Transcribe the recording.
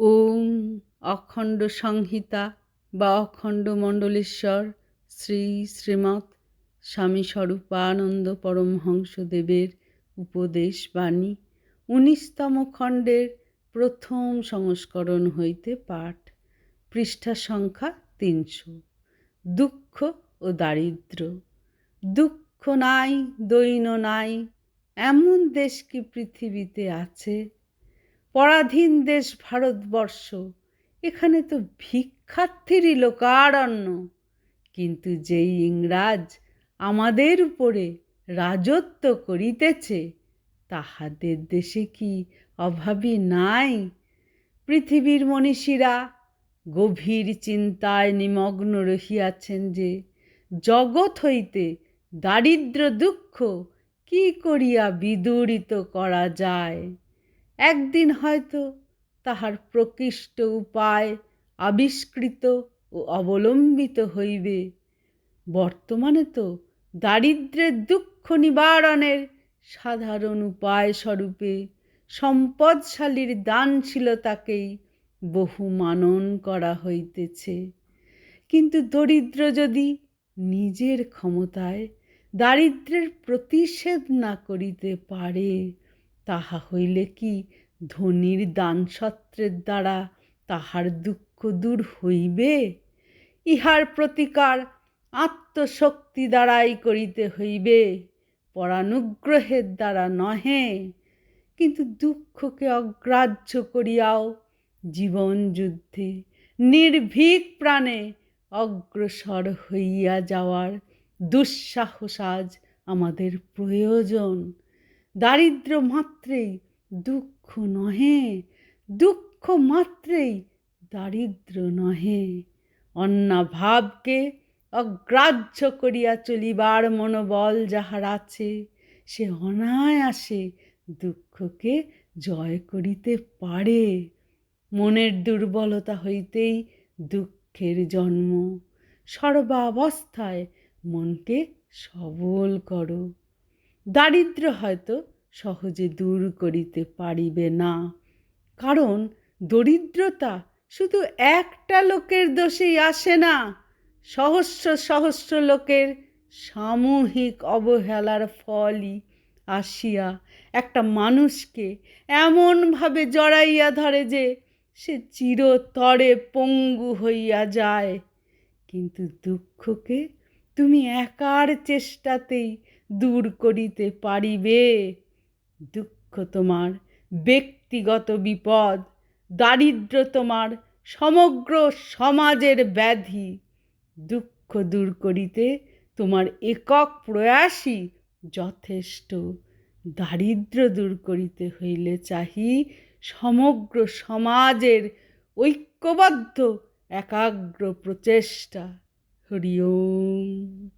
ওম অখণ্ড সংহিতা বা অখণ্ড মণ্ডলেশ্বর শ্রী শ্রীমৎ স্বামী স্বরূপানন্দ পরমহংসদেবের উপদেশ বাণী, উনিশতম খণ্ডের প্রথম সংস্করণ হইতে পাঠ, পৃষ্ঠা সংখ্যা তিনশো। দুঃখ ও দারিদ্র। দুঃখ নাই, দৈন নাই, এমন দেশ কি পৃথিবীতে আছে পরাধীন দেশ ভারতবর্ষ। এখানে তো ভিক্ষার্থীরই লোকারণ্য। কিন্তু যেই ইংরাজ আমাদের উপরে রাজত্ব করিতেছে, তাহাদের দেশে কি অভাবী নাই? পৃথিবীর মনীষীরা গভীর চিন্তায় নিমগ্ন রহিয়াছেন যে, জগৎ হইতে দারিদ্র দুঃখ কি করিয়া বিদূরিত করা যায়? একদিন হয়তো তাহার প্রকৃষ্ট উপায় আবিষ্কৃত ও অবলম্বিত হইবে। বর্তমানে তো দারিদ্রের দুঃখ নিবারণের সাধারণ উপায় স্বরূপে সম্পদশালীর দানশীলতাকেই বহু মানন করা হইতেছে। কিন্তু দরিদ্র যদি নিজের ক্ষমতায় দারিদ্রের প্রতিষেধ না করিতে পারে তাহা হইলে কি ধনির দানসত্রের দ্বারা তাহার দুঃখ দূর হইবে? ইহার প্রতিকার আত্মশক্তি দ্বারাই করিতে হইবে, পরানুগ্রহের দ্বারা নহে। কিন্তু দুঃখকে অগ্রাহ্য করিয়াও জীবন যুদ্ধে নির্ভীক প্রাণে অগ্রসর হইয়া যাওয়ার দুঃসাহস আজ আমাদের প্রয়োজন। দারিদ্র মাত্রেই দুঃখ নহে, দুঃখ মাত্রেই দারিদ্র নহে। অন্নাভাবকে অগ্রাহ্য করিয়া চলিবার মনোবল যাহার আছে, সে অনায়াসে দুঃখকে জয় করিতে পারে। মনের দুর্বলতা হইতেই দুঃখের জন্ম। সর্বাবস্থায় মনকে সবল করো। দারিদ্র হয়তো সহজে দূর করিতে পারিবে না। কারণ দরিদ্রতা শুধু একটা লোকের দোষেই আসে না, সহস্র সহস্র লোকের সামূহিক অবহেলার ফলই আসিয়া একটা মানুষকে এমনভাবে জড়াইয়া ধরে যে সে চিরতরে পঙ্গু হইয়া যায়। কিন্তু দুঃখকে তুমি একার চেষ্টাতেই দূর করিতে পারিবে। দুঃখ তোমার ব্যক্তিগত বিপদ, দারিদ্র তোমার সমগ্র সমাজের ব্যাধি। দুঃখ দূর করিতে তোমার একক প্রয়াসই যথেষ্ট। দারিদ্র দূর করিতে হইলে চাহি সমগ্র সমাজের ঐক্যবদ্ধ, একাগ্র প্রচেষ্টা। हरि ओम